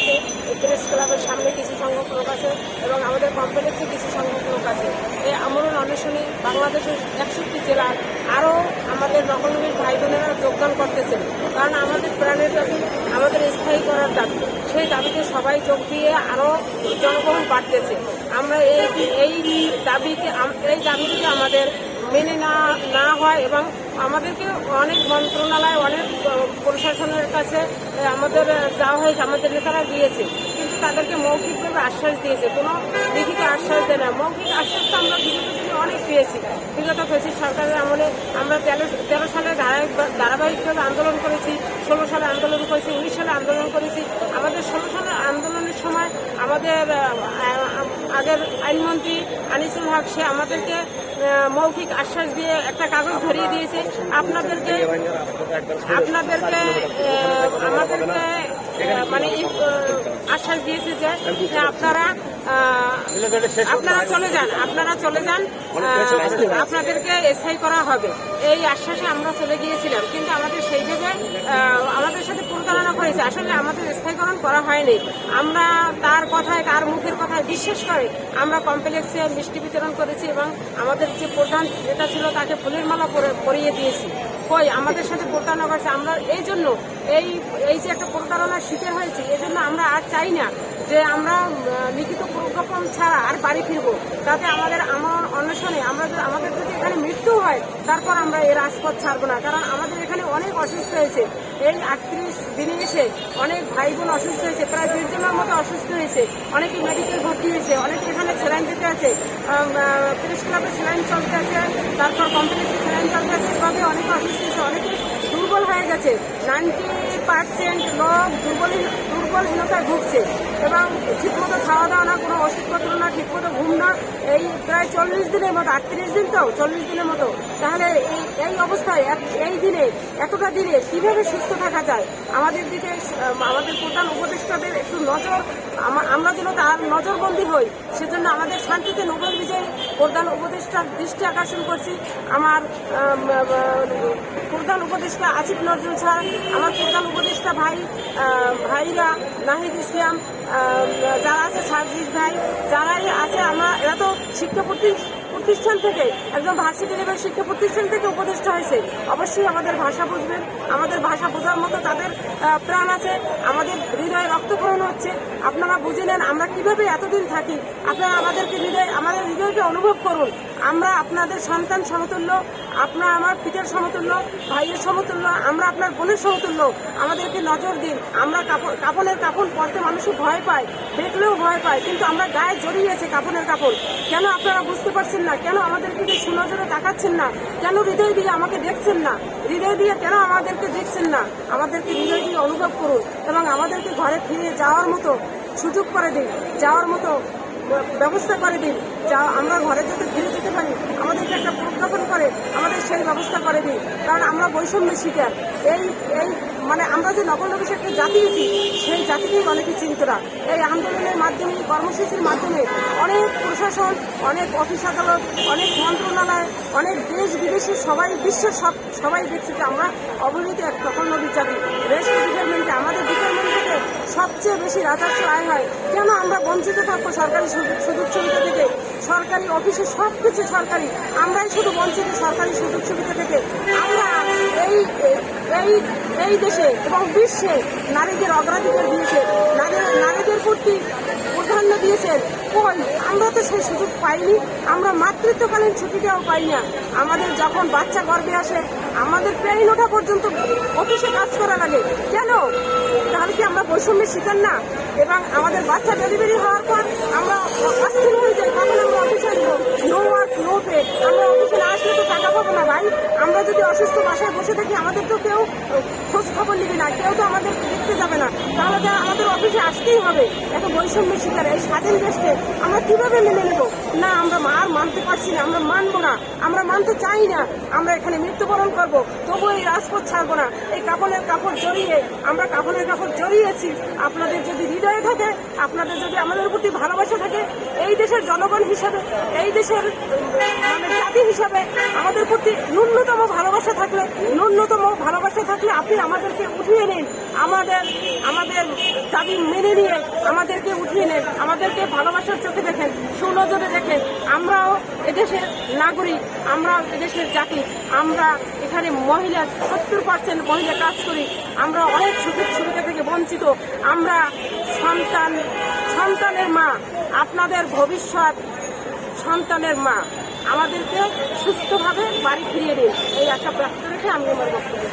আছে প্রেস ক্লাবের সামনে কিছু সংখ্যক লোক আছে এবং আমাদের কমপ্লেক্সে কিছু সংখ্যক লোক আছে। এই আমরণ অন্বেষণে বাংলাদেশের একষট্টি জেলার আরও আমাদের নকলবীর ভাই বোনেরা যোগদান করতেছেন। কারণ আমাদের প্রাণের দাবি, আমাদের স্থায়ী করার দাবি, সেই দাবিতে সবাই যোগ দিয়ে আরও জনগণ বাড়তেছে। আমরা এই এই দাবিকে এই দাবিটিকে আমাদের মেনে না না হয় এবং আমাদেরকে অনেক মন্ত্রণালয়, অনেক প্রশাসনের কাছে আমাদের যাওয়া হয়েছে, আমাদের নেতারা কিন্তু তাদেরকে মৌখিকভাবে আশ্বাস দিয়েছে। কোনো লিখিত আশ্বাস দেয় না। মৌখিক আশ্বাস তো আমরা বিগত দিনে অনেক পেয়েছি। বিগত ফেসিস সরকারের আমলে আমরা তেরো তেরো সালে ধারাবাহিক ধারাবাহিকভাবে আন্দোলন করেছি, ষোলো সালে আন্দোলন করেছি, উনিশ সালে আন্দোলন করেছি। আমাদের ষোলো সালে আন্দোলনের সময় আমাদের আগের আইনমন্ত্রী আনিসুল হক, সে আমাদেরকে মৌখিক আশ্বাস দিয়ে একটা কাগজ ধরিয়ে দিয়েছে। আপনাদেরকে আপনাদেরকে আমাদেরকে মানে আশ্বাস দিয়েছে যে আপনারা আপনারা চলে যান আপনারা চলে যান আপনাদেরকে স্থায়ী করা হবে। এই আশ্বাসে আমরা চলে গিয়েছিলাম কিন্তু আমাদের সেইভাবে আহ, আমাদের সাথে প্রতারণা করেছে। আসলে আমাদের স্থায়ীকরণ করা হয়নি। আমরা তার কথায় তার মুখের কথায় বিশ্বাস করে আমরা কমপ্লেক্সে মিষ্টি বিতরণ করেছি এবং আমাদের যে প্রধান নেতা ছিল তাকে ফুলের মালা পরে- পরিয়ে দিয়েছি। কই আমাদের সাথে প্রতারণা করেছে। আমরা এই জন্য এই এই যে একটা প্রতারণার শিকার হয়েছি, এই জন্য আমরা আর চাই না যে আমরা লিখিত প্রজ্ঞাপন ছাড়া আর বাড়ি ফিরবো। তাতে আমাদের আমার অন্বেষণে আমরা আমাদের যদি এখানে মৃত্যু হয়, তারপর আমরা এই রাজপথ ছাড়বো না। কারণ আমাদের এখানে অনেক অসুস্থ হয়েছে। এই আটত্রিশ দিনে এসে অনেক ভাই বোন অসুস্থ হয়েছে, প্রায় জনের মতো অসুস্থ হয়েছে। অনেকে মেডিকেল ভর্তি হয়েছে, অনেকে এখানে স্যালাইন দিতে আছে প্রেস ক্লাবে স্যালাইন চলতে আছে, তারপর আছে অনেকে দুর্বল হয়ে গেছে। নাইনটি পার্সেন্ট লোক দুর্বল দুর্বলহীনতায় ভুগছে। এবং ঠিকমতো খাওয়া দাওয়া না কোনো ওষুধপত্র না ঠিকমতো ঘুম না এই প্রায় চল্লিশ দিনের মতো আটত্রিশ দিন তো চল্লিশ দিনের মতো। তাহলে এই এই অবস্থায় এই দিনে এতটা দিনে কীভাবে সুস্থ থাকা যায়? আমাদের দিকে আমাদের প্রধান উপদেষ্টাদের একটু নজর আমা- আমরা যেন তার নজরবন্দি হই সেজন্য আমাদের শান্তিতে নোবেল বিজয়ী প্রধান উপদেষ্টার দৃষ্টি আকর্ষণ করছি। আমার আম, প্রধান উপদেষ্টা আসিফ নজরুল স্যার আমার প্রধান উপদেষ্টা ভাই ভাইরা নাহিদ ইসলাম যারা আছে সার্জিস ভাই যারাই আছে আমরা এরা তো শিক্ষা প্রতি- প্রতিষ্ঠান থেকে একদম ভার্সিটি লেভেল শিক্ষা প্রতিষ্ঠান থেকে উপদেষ্টা হয়েছে। অবশ্যই আমাদের ভাষা বুঝবেন, আমাদের ভাষা বোঝার মতো তাদের প্রাণ আছে, আমাদের হৃদয়ে রক্তক্ষরণ হচ্ছে। আপনারা বুঝে নেন আমরা কীভাবে এতদিন থাকি। আপনারা আমাদেরকে হৃদয়, আমাদের হৃদয়কে অনুভব করুন। আমরা আপনাদের সন্তান সমতুল্য, আপনার আমার পিতার সমতুল্য, ভাইয়ের সমতুল্য, আমরা আপনার বোনের সমতুল্য। আমাদেরকে নজর দিন। আমরা কাপড় কাপড়ের কাপড় পরতে মানুষও ভয় পায়, দেখলেও ভয় পায়, কিন্তু আমরা গায়ে জড়িয়েছে কাপড়ের কাপড়। কেন আপনারা বুঝতে পারছেন না? কেন আমাদেরকে যে সুনজরে তাকাচ্ছেন না? কেন হৃদয় দিয়ে আমাকে দেখছেন না? হৃদয় দিয়ে কেন আমাদেরকে দেখছেন না? আমাদেরকে হৃদয় দিয়ে অনুভব করুন এবং আমাদেরকে ঘরে ফিরে যাওয়ার মতো সুযোগ করে দিন, যাওয়ার মতো ব্যবস্থা করে দিন। যা আমরা ঘরে যাতে ফিরে যেতে পারি, আমাদেরকে একটা প্রজ্ঞাপন করে, আমাদের সেই ব্যবস্থা করে দিন। কারণ আমরা বৈষম্যের শিকার। এই এই মানে আমরা যে একটা জাতি জাতিয়েছি, সেই জাতিকেই অনেকে চিনত না। এই আন্দোলনের মাধ্যমে, কর্মসূচির মাধ্যমে অনেক প্রশাসন, অনেক অফিস আদালত, অনেক মন্ত্রণালয়, অনেক দেশ বিদেশের সবাই বিশ্বের সব সবাই দেখছে যে আমরা অবহেলিত এক নবনবীর জাতি রেস্ট ডিপার্টমেন্টে, আমাদের ডিপার্টমেন্ট থেকে সবচেয়ে বেশি রাজস্ব আয় হয়। কেন আমরা বঞ্চিত থাকব সরকারি সুযোগ সুযোগ সুবিধা থেকে? সরকারি অফিসে সব কিছু সরকারি। আমরাই শুধু বঞ্চিত সরকারি সুযোগ সুবিধা থেকে। আমরা এই এই এই দেশে এবং বিশ্বে নারীদের অগ্রাধিকার দিয়েছে। নারী- নারীদের প্রতি প্রাধান্য দিয়েছেন কই আমরা তো সেই সুযোগ পাইনি। আমরা মাতৃত্বকালীন ছুটিটাও পাই না। আমাদের যখন বাচ্চা গর্ভে আসে, আমাদের পেরিন ওঠা পর্যন্ত অফিসে কাজ করা লাগে। কেন? তাহলে কি আমরা বৈষম্যের শিকার না? এবং আমাদের বাচ্চা ডেলিভারি হওয়ার পর আমরা আমরা যদি অসুস্থ বাসায় বসে থাকি, আমাদের তো কেউ খোঁজ খবর নিবে না। কেউ তো আমাদের যাবে না। তাহলে আমাদের অফিসে আসতেই হবে। এত বৈষম্যের শিকার, এই স্বাধীন দেশকে আমরা কীভাবে মেনে নেব? না, আমরা আর মানতে পারছি না, আমরা মানবো না, আমরা মানতে চাই না। আমরা এখানে মৃত্যুবরণ করব, তবু এই রাজপথ ছাড়বো না। এই কাপড়ের কাপড় জড়িয়ে, আমরা কাপড়ের কাপড় জড়িয়েছি। আপনাদের যদি হৃদয়ে থাকে, আপনাদের যদি আমাদের প্রতি ভালোবাসা থাকে, এই দেশের জনগণ হিসাবে, এই দেশের মানে জাতি হিসাবে আমাদের প্রতি ন্যূনতম ভালোবাসা থাকলে, ন্যূনতম ভালোবাসা থাকলে আপনি আমাদেরকে উঠিয়ে নিন। আমাদের আমাদের দাবি মেনে নিয়ে আমাদেরকে উঠিয়ে নেন, আমাদেরকে ভালোবাসার চোখে দেখেন, সুনজরে দেখেন। আমরাও এদেশের নাগরিক আমরা এদেশের জাতি। আমরা এখানে মহিলা, সত্তর পার্সেন্ট মহিলা কাজ করি। আমরা অনেক সুযোগ সুবিধা থেকে বঞ্চিত। আমরা সন্তান, সন্তানের মা, আপনাদের ভবিষ্যৎ সন্তানের মা। আমাদেরকে সুস্থভাবে বাড়ি ফিরিয়ে দিন। এই আশা প্রাপ্ত রেখে আমি আমার বক্তব্য।